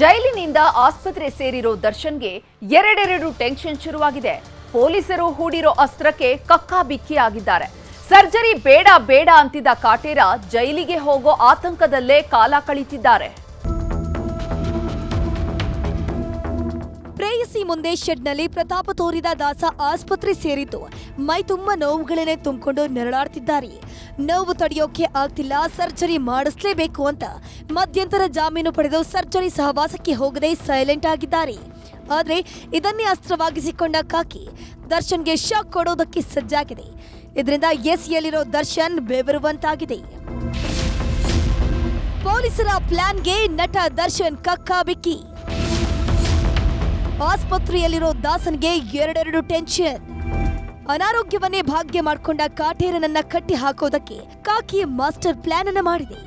ಜೈಲಿನಿಂದ ಆಸ್ಪತ್ರೆ ಸೇರಿರೋ ದರ್ಶನ್ಗೆ ಎರಡೆರಡು ಟೆನ್ಷನ್ ಶುರುವಾಗಿದೆ. ಪೊಲೀಸರು ಹೂಡಿರೋ ಅಸ್ತ್ರಕ್ಕೆ ಕಕ್ಕಾಬಿಕ್ಕಿ ಆಗಿದ್ದಾರೆ ಸರ್ಜರಿ ಬೇಡ ಬೇಡ ಅಂತಿದ್ದ ಕಾಟೇರ ಜೈಲಿಗೆ ಹೋಗೋ ಆತಂಕದಲ್ಲೇ ಕಾಲ ಕಳೀತಿದ್ದಾರೆ. ಪ್ರೇಯಸಿ ಮುಂದೆ ಶೆಡ್ನಲ್ಲಿ ಪ್ರತಾಪ ತೋರಿದ ದಾಸ ಆಸ್ಪತ್ರೆ ಸೇರಿದ್ದು ಮೈ ತುಂಬ ನೋವುಗಳನ್ನೇ ತುಂಬಿಕೊಂಡು ನೆರಳಾಡ್ತಿದ್ದಾರೆ. ನೋವು ತಡೆಯೋಕೆ ಆಗ್ತಿಲ್ಲ, ಸರ್ಜರಿ ಮಾಡಿಸ್ಲೇಬೇಕು ಅಂತ ಮಧ್ಯಂತರ ಜಾಮೀನು ಪಡೆದು ಸರ್ಜರಿ ಸಹವಾಸಕ್ಕೆ ಹೋಗದೆ ಸೈಲೆಂಟ್ ಆಗಿದ್ದಾರೆ. ಆದರೆ ಇದನ್ನೇ ಅಸ್ತ್ರವಾಗಿಸಿಕೊಂಡ ಕಾಕಿ ದರ್ಶನ್ಗೆ ಶಾಕ್ ಕೊಡೋದಕ್ಕೆ ಸಜ್ಜಾಗಿದೆ. ಇದರಿಂದ ಎಸ್ಯಲ್ಲಿರೋ ದರ್ಶನ್ ಬೆವರುವಂತಾಗಿದೆ. ಪೊಲೀಸರ ಪ್ಲಾನ್ಗೆ ನಟ ದರ್ಶನ್ ಕಕ್ಕಾಬಿಕ್ಕಿ. ಆಸ್ಪತ್ರೆಯಲ್ಲಿರೋ ದಾಸನ್ಗೆ ಎರಡೆರಡು ಟೆನ್ಷನ್ ಅನಾರೋಗ್ಯವನ್ನೇ ಭಾಗ್ಯ ಮಾಡ್ಕೊಂಡ ಕಾಟೇರನನ್ನ ಕಟ್ಟಿ ಹಾಕೋದಕ್ಕೆ ಕಾಕಿ ಮಾಸ್ಟರ್ ಪ್ಲಾನ್ ಅನ್ನ ಮಾಡಿದೆ.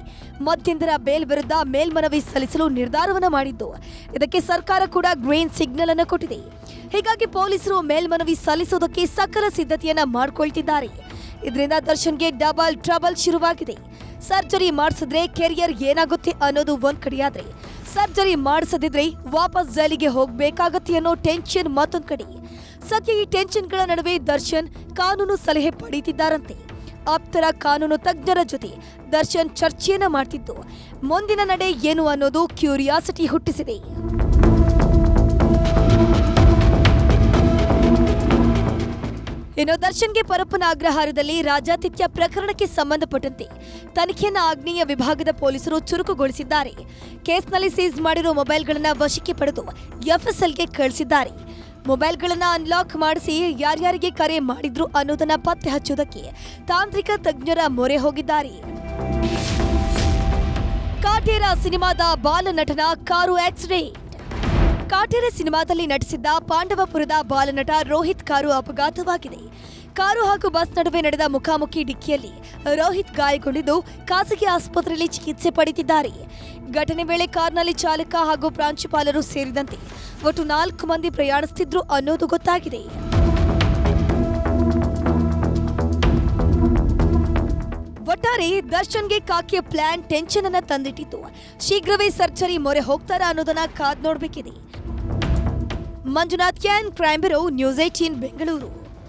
ಮಧ್ಯಂತರ ಬೇಲ್ ವಿರುದ್ಧ ಮೇಲ್ಮನವಿ ಸಲ್ಲಿಸಲು ನಿರ್ಧಾರವನ್ನ ಮಾಡಿದ್ದು. ಇದಕ್ಕೆ ಸರ್ಕಾರ ಕೂಡ ಗ್ರೀನ್ ಸಿಗ್ನಲ್ ಅನ್ನು ಕೊಟ್ಟಿದೆ. ಹೀಗಾಗಿ ಪೊಲೀಸರು ಮೇಲ್ಮನವಿ ಸಲ್ಲಿಸೋದಕ್ಕೆ ಸಕಲ ಸಿದ್ಧತೆಯನ್ನ ಮಾಡಿಕೊಳ್ತಿದ್ದಾರೆ. ಇದರಿಂದ ದರ್ಶನ್ಗೆ ಡಬಲ್ ಟ್ರಬಲ್ ಶುರುವಾಗಿದೆ. ಸರ್ಜರಿ ಮಾಡಿಸಿದ್ರೆ ಕೆರಿಯರ್ ಏನಾಗುತ್ತೆ ಅನ್ನೋದು ಒಂದ್ ಕಡೆಯಾದ್ರೆ ಸರ್ಜರಿ ಮಾಡಿಸದಿದ್ರೆ ವಾಪಸ್ ಜೈಲಿಗೆ ಹೋಗ್ಬೇಕಾಗತ್ತೆ ಅನ್ನೋ ಟೆನ್ಷನ್ ಮತ್ತೊಂದ್ ಕಡೆ. ಸದ್ಯ ಈ ಟೆನ್ಷನ್ಗಳ ನಡುವೆ ದರ್ಶನ್ ಕಾನೂನು ಸಲಹೆ ಪಡೀತಿದ್ದಾರಂತೆ. ಆಪ್ತರ ಕಾನೂನು ತಜ್ಞರ ಜೊತೆ ದರ್ಶನ್ ಚರ್ಚೆಯನ್ನ ಮಾಡ್ತಿದ್ದು. ಮುಂದಿನ ನಡೆ ಏನು ಅನ್ನೋದು ಕ್ಯೂರಿಯಾಸಿಟಿ ಹುಟ್ಟಿಸಿದೆ. ಇನ್ನು ದರ್ಶನ್ಗೆ ಪರಪ್ಪನ ಅಗ್ರಹಾರದಲ್ಲಿ ರಾಜಾತಿಥ್ಯ ಪ್ರಕರಣಕ್ಕೆ ಸಂಬಂಧಪಟ್ಟಂತೆ ತನಿಖೆಯನ್ನು ಆಗ್ನೇಯ ವಿಭಾಗದ ಪೊಲೀಸರು ಚುರುಕುಗೊಳಿಸಿದ್ದಾರೆ. ಕೇಸ್ನಲ್ಲಿ ಸೀಸ್ ಮಾಡಿರುವ ಮೊಬೈಲ್ಗಳನ್ನು ವಶಕ್ಕೆ ಪಡೆದು ಎಫ್ಎಸ್ಎಲ್ಗೆ ಕಳಿಸಿದ್ದಾರೆ. ಮೊಬೈಲ್ಗಳನ್ನು ಅನ್ಲಾಕ್ ಮಾಡಿಸಿ ಯಾರ್ಯಾರಿಗೆ ಕರೆ ಮಾಡಿದ್ರು ಅನ್ನೋದನ್ನು ಪತ್ತೆ ಹಚ್ಚುವುದಕ್ಕೆ ತಾಂತ್ರಿಕ ತಜ್ಞರ ಮೊರೆ ಹೋಗಿದ್ದಾರೆ. ಕಾಟೇರ ಸಿನಿಮಾದ ಬಾಲನಟನ ಕಾರು ಆಕ್ಸಿಡೆಂಟ್. ಕಾಟೇರ ಸಿನಿಮಾದಲ್ಲಿ ನಟಿಸಿದ್ದ ಪಾಂಡವಪುರದ ಬಾಲನಟ ರೋಹಿತ್ ಕಾರು ಅಪಘಾತವಾಗಿದೆ. ಕಾರು ಹಾಗೂ ಬಸ್ ನಡುವೆ ನಡೆದ ಮುಖಾಮುಖಿ ಡಿಕ್ಕಿಯಲ್ಲಿ ರೋಹಿತ್ ಗಾಯಗೊಂಡಿದ್ದು ಖಾಸಗಿ ಆಸ್ಪತ್ರೆಯಲ್ಲಿ ಚಿಕಿತ್ಸೆ ಪಡೆದಿದ್ದಾರೆ. ಘಟನೆ ವೇಳೆ ಕಾರ್ನಲ್ಲಿ ಚಾಲಕ ಹಾಗೂ ಪ್ರಾಂಶುಪಾಲರು ಸೇರಿದಂತೆ ಒಟ್ಟು ನಾಲ್ಕು ಮಂದಿ ಪ್ರಯಾಣಿಸುತ್ತಿದ್ರು ಅನ್ನೋದು ಗೊತ್ತಾಗಿದೆ. ಒಟ್ಟಾರೆ ದರ್ಶನ್ಗೆ ಕಾಕಿಯ ಪ್ಲಾನ್ ಟೆನ್ಷನ್ ಅನ್ನ ತಂದಿಟ್ಟಿತ್ತು. ಶೀಘ್ರವೇ ಸರ್ಜರಿ ಮೊರೆ ಹೋಗ್ತಾರ ಅನ್ನೋದನ್ನ ಕಾದ್ ನೋಡ್ಬೇಕಿದೆ. Manjunath can crime bureau news eighteen Bengaluru